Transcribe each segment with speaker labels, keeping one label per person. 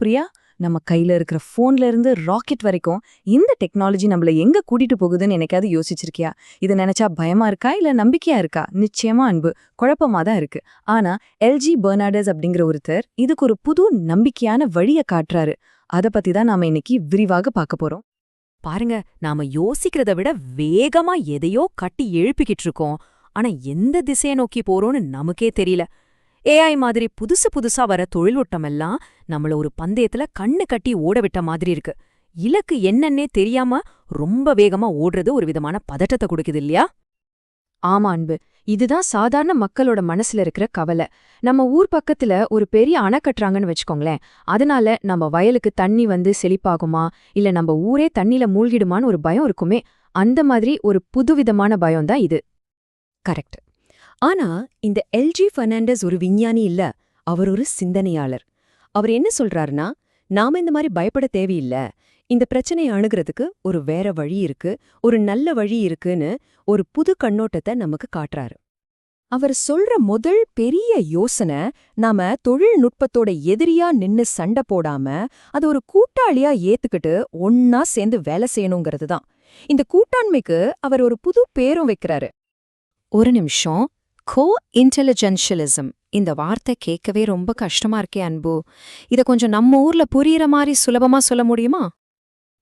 Speaker 1: பிரியா நம்ம கையில இருக்கிற போன்ல இருந்து ராக்கெட் வரைக்கும் இந்த டெக்னாலஜி நம்மள எங்க கூட்டிட்டு போகுதுன்னு எனக்காவது யோசிச்சிருக்கியா? இதை நினைச்சா பயமா இருக்கா? இல்ல நம்பிக்கையா இருக்கா? நிச்சயமா அன்பு குழப்பமா தான் இருக்கு. ஆனா எல்ஜி பெர்னாடஸ் அப்படிங்கிற ஒருத்தர் இதுக்கு ஒரு புது நம்பிக்கையான வழிய காட்டுறாரு. அத பத்தி தான் நாம இன்னைக்கு விரிவாக பார்க்க போறோம்.
Speaker 2: பாருங்க நாம யோசிக்கிறத விட வேகமா எதையோ கட்டி எழுப்பிக்கிட்டு இருக்கோம். ஆனா எந்த திசையை நோக்கி போறோம்னு நமக்கே தெரியல. ஏஐ மாதிரி புதுசு புதுசா வர தொழில்நுட்பம் எல்லாம் நம்மள ஒரு பந்தயத்துல கண்ணு கட்டி ஓட விட்ட மாதிரி இருக்கு. இலக்கு என்னன்னே தெரியாம ரொம்ப வேகமா ஓடுறது ஒரு விதமான பதட்டத்தை கொடுக்குது இல்லையா?
Speaker 3: ஆமா அன்பு. இதுதான் சாதாரண மக்களோட மனசுல இருக்கிற கவலை. நம்ம ஊர் பக்கத்துல ஒரு பெரிய அணை கட்டுறாங்கன்னு வச்சுக்கோங்களேன். அதனால நம்ம வயலுக்கு தண்ணி வந்து செழிப்பாகுமா? இல்ல நம்ம ஊரே தண்ணில மூழ்கிடுமான்னு ஒரு பயம் இருக்குமே? அந்த மாதிரி ஒரு புதுவிதமான பயம் தான் இது.
Speaker 2: கரெக்ட். ஆனா இந்த எல்ஜி ஃபெர்னாண்டஸ் ஒரு விஞ்ஞானி இல்ல அவர் ஒரு சிந்தனையாளர். அவர் என்ன சொல்றாருன்னா நாம இந்த மாதிரி பயப்பட தேவையில்ல. இந்த பிரச்சனையை அணுகிறதுக்கு ஒரு வேற வழி இருக்கு ஒரு நல்ல வழி இருக்குன்னு ஒரு புது கண்ணோட்டத்தை நமக்கு காட்டுறாரு. அவர் சொல்ற முதல் பெரிய யோசனை நாம தொழில்நுட்பத்தோட எதிரியா நின்னு சண்டை போடாம அது ஒரு கூட்டாளியா ஏத்துக்கிட்டு ஒன்னா சேர்ந்து வேலை செய்யணுங்கிறது தான். இந்த கூட்டாண்மைக்கு அவர் ஒரு புது பேரும் வைக்கிறாரு. ஒரு நிமிஷம். கோ இன்டெலிஜென்ஷியலிசம் இந்த வார்த்தை கேட்கவே ரொம்ப கஷ்டமா இருக்கே அன்பு. இத கொஞ்சம் நம்ம ஊர்ல புரியற மாதிரி சுலபமா சொல்ல முடியுமா?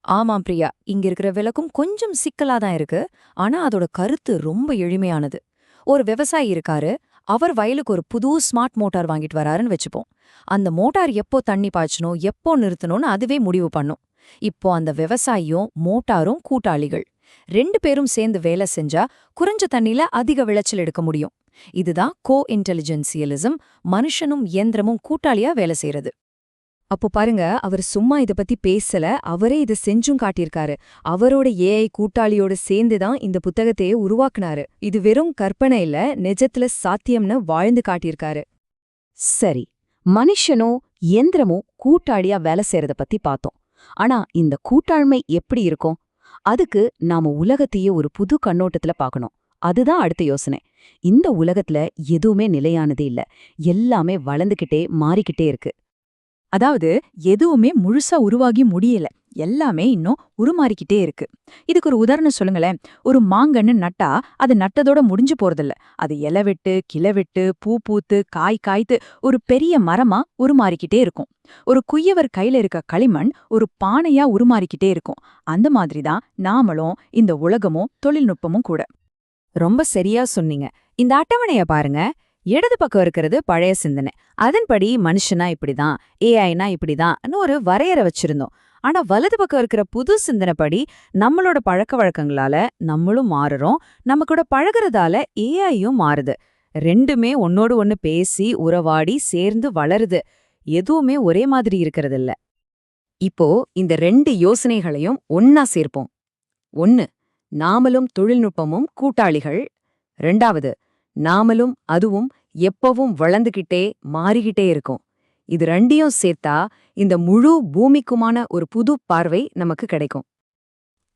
Speaker 2: ஆமாம் பிரியா. இங்க இருக்கிற விளக்கும் கொஞ்சம் சிக்கலா தான் இருக்கு. ஆனா அதோட கருத்து ரொம்ப எளிமையானது. ஒரு விவசாயி இருக்காரு. அவர் வயலுக்கு ஒரு புது ஸ்மார்ட் மோட்டார் வாங்கிட்டு வராருன்னு வச்சுப்போம். அந்த மோட்டார் எப்போ தண்ணி பாய்ச்சணும் எப்போ நிறுத்தணும்னு அதுவே முடிவு பண்ணும். இப்போ அந்த விவசாயியும் மோட்டாரும் கூட்டாளிகள். ரெண்டு பேரும் சேர்ந்து வேலை செஞ்சா குறைஞ்ச தண்ணில அதிக விளைச்சல் எடுக்க முடியும். இதுதான் கோ இன்டெலிஜென்சியலிசம் மனுஷனும் இயந்திரமும் கூட்டாளியா வேலை செய்யறது. அப்போ பாருங்க அவர் சும்மா இத பத்தி பேசல அவரே இத செஞ்சும் காட்டியிருக்காரு. அவரோட ஏஐ கூட்டாளியோட சேர்ந்து தான் இந்த புத்தகத்தையே உருவாக்குனாரு. இது வெறும் கற்பனை இல்ல நிஜத்துல சாத்தியம்னு வாழ்ந்து காட்டியிருக்காரு.
Speaker 1: சரி மனுஷனோ இயந்திரமோ கூட்டாளியா வேலை செய்யறத பத்தி பார்த்தோம். ஆனா இந்த கூட்டாண்மை எப்படி இருக்கும்? அதுக்கு நாம உலகத்தையே ஒரு புது கண்ணோட்டத்துல பார்க்கணும். அதுதான் அடுத்த யோசனை. இந்த உலகத்துல எதுவுமே நிலையானது இல்ல. எல்லாமே வளர்ந்துகிட்டே மாறிக்கிட்டே இருக்கு. அதாவது எதுவுமே முழுசா உருவாகி முடியல. எல்லாமே இன்னும் உருமாறிக்கிட்டே இருக்கு. இதுக்கு ஒரு உதாரணம் சொல்லுங்களேன். ஒரு மாங்கன்னு நட்டா அது நட்டதோட முடிஞ்சு போறதில்ல. அது இலை விட்டு கிளை பூ பூத்து காய் காய்த்து ஒரு பெரிய மரமா உருமாறிக்கிட்டே இருக்கும். ஒரு குய்யவர் கையில இருக்க களிமண் ஒரு பானையா உருமாறிக்கிட்டே இருக்கும். அந்த மாதிரிதான் நாமளும் இந்த உலகமும் தொழில்நுட்பமும் கூட.
Speaker 2: ரொம்ப சரியா சொன்னீங்க. இந்த அட்டவணைய பாருங்க. இடது பக்கம் இருக்கிறது பழைய சிந்தனை. அதன்படி மனுஷனா இப்படிதான் ஏஐனா இப்படிதான்னு ஒரு வரையறை வச்சிருந்தோம். ஆனா வலது பக்கம் இருக்கிற புது சிந்தனைப்படி நம்மளோட பழக்க வழக்கங்களால நம்மளும் மாறுறோம். நம்ம கூட பழகுறதால ஏஐயும் மாறுது. ரெண்டுமே ஒன்னோடு ஒன்னு பேசி உறவாடி சேர்ந்து வளருது. எதுவுமே ஒரே மாதிரி இருக்கிறதில்ல. இப்போ இந்த ரெண்டு யோசனைகளையும் ஒன்னா சேர்ப்போம். ஒன்னு நாமலும் தொழில்நுட்பமும் கூட்டாளிகள். ரெண்டாவது நாமலும் அதுவும் எப்பவும் வளர்ந்துகிட்டே மாறிக்கிட்டே இருக்கும். இது ரெண்டையும் சேர்த்தா இந்த முழு பூமிக்குமான ஒரு புது பார்வை நமக்கு கிடைக்கும்.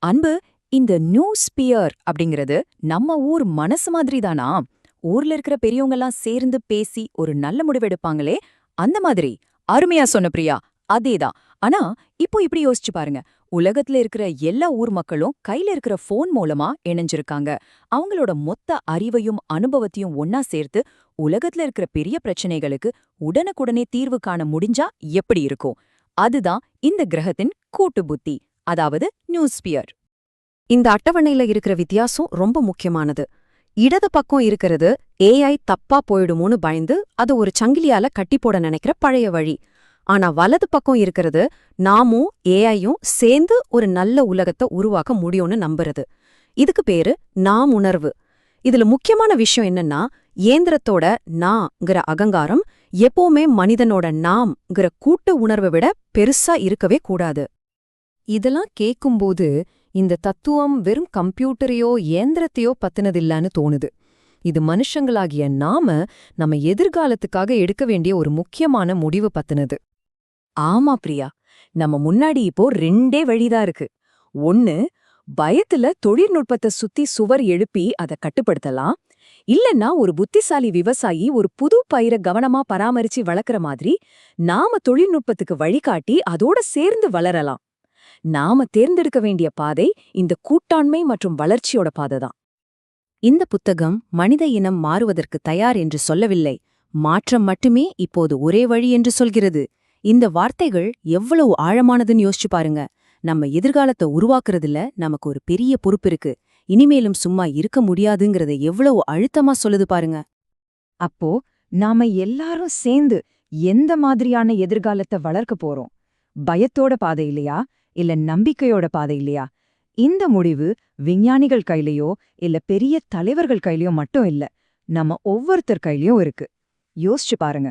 Speaker 2: அன்பு இந்த நியூ ஸ்பியர் அப்படிங்கிறது நம்ம ஊர் மனசு மாதிரி தானா? ஊர்ல இருக்கிற பெரியவங்கெல்லாம் சேர்ந்து பேசி ஒரு நல்ல முடிவெடுப்பாங்களே அந்த மாதிரி. அருமையா சொன்ன பிரியா. அதேதான். ஆனா இப்போ இப்படி யோசிச்சு பாருங்க. உலகத்துல இருக்கிற எல்லா ஊர் மக்களும் கையில இருக்கிற ஃபோன் மூலமா இணைஞ்சிருக்காங்க. அவங்களோட மொத்த அறிவையும் அனுபவத்தையும் ஒன்னா சேர்த்து உலகத்துல இருக்கிற பெரிய பிரச்சனைகளுக்கு உடனுக்குடனே தீர்வு காண முடிஞ்சா எப்படி இருக்கும்? அதுதான் இந்த கிரகத்தின் கூட்டு புத்தி அதாவது நியூஸ்பியர். இந்த அட்டவணையில இருக்கிற வித்தியாசம் ரொம்ப முக்கியமானது. இடது பக்கம் இருக்கிறது ஏஐ தப்பா போயிடுமோன்னு பயந்து அது ஒரு சங்கிலியால கட்டி போட நினைக்கிற பழைய வழி. ஆனா வலது பக்கம் இருக்கிறது நாமும் ஏஐயும் சேர்ந்து ஒரு நல்ல உலகத்தை உருவாக்க முடியும்னு நம்புறது. இதுக்கு பேரு நாம் உணர்வு. இதுல முக்கியமான விஷயம் என்னன்னா ஏந்திரத்தோட நாங்கிற அகங்காரம் எப்பவுமே மனிதனோட நாம்ங்கிற கூட்ட உணர்வை விட பெருசா இருக்கவே கூடாது. இதெல்லாம் கேட்கும்போது இந்த தத்துவம் வெறும் கம்ப்யூட்டரையோ இயந்திரத்தையோ பத்தினதில்லான்னு தோணுது. இது மனுஷங்களாகிய நாம நம்ம எதிர்காலத்துக்காக எடுக்க வேண்டிய ஒரு முக்கியமான முடிவு பத்தினது. ஆமா பிரியா நம்ம முன்னாடி இப்போ ரெண்டே வழிதான் இருக்கு. ஒன்னு பயத்துல தொழில்நுட்பத்தை சுத்தி சுவர் எழுப்பி அதை கட்டுப்படுத்தலாம்.
Speaker 1: இல்லன்னா ஒரு புத்திசாலி விவசாயி ஒரு புது பயிரை கவனமா பராமரிச்சு வளர்க்கற மாதிரி நாம தொழில்நுட்பத்துக்கு வழிகாட்டி அதோட சேர்ந்து வளரலாம். நாம தேர்ந்தெடுக்க வேண்டிய பாதை இந்த கூட்டாண்மை மற்றும் வளர்ச்சியோட பாதை தான் இந்த புத்தகம் மனித இனம் மாறுவதற்கு தயார் என்று சொல்லவில்லை. மாற்றம் மட்டுமே இப்போது ஒரே வழி என்று சொல்கிறது. இந்த வார்த்தைகள் எவ்வளவு ஆழமானதுன்னு யோசிச்சு பாருங்க. நம்ம எதிர்காலத்தை உருவாக்குறதுல நமக்கு ஒரு பெரிய பொறுப்பு இருக்கு. இனிமேலும் சும்மா இருக்க முடியாதுங்கிறத எவ்வளவு அழுத்தமா சொல்லுது பாருங்க.
Speaker 4: அப்போ நாம எல்லாரும் சேர்ந்து எந்த மாதிரியான எதிர்காலத்தை வளர்க்க போறோம்? பயத்தோட பாதை இல்லையா? இல்ல நம்பிக்கையோட பாதை இல்லையா? இந்த முடிவு விஞ்ஞானிகள் கையிலயோ இல்ல பெரிய தலைவர்கள் கையிலயோ மட்டும் இல்ல நம்ம ஒவ்வொருத்தர் கையிலயும் இருக்கு. யோசிச்சு பாருங்க.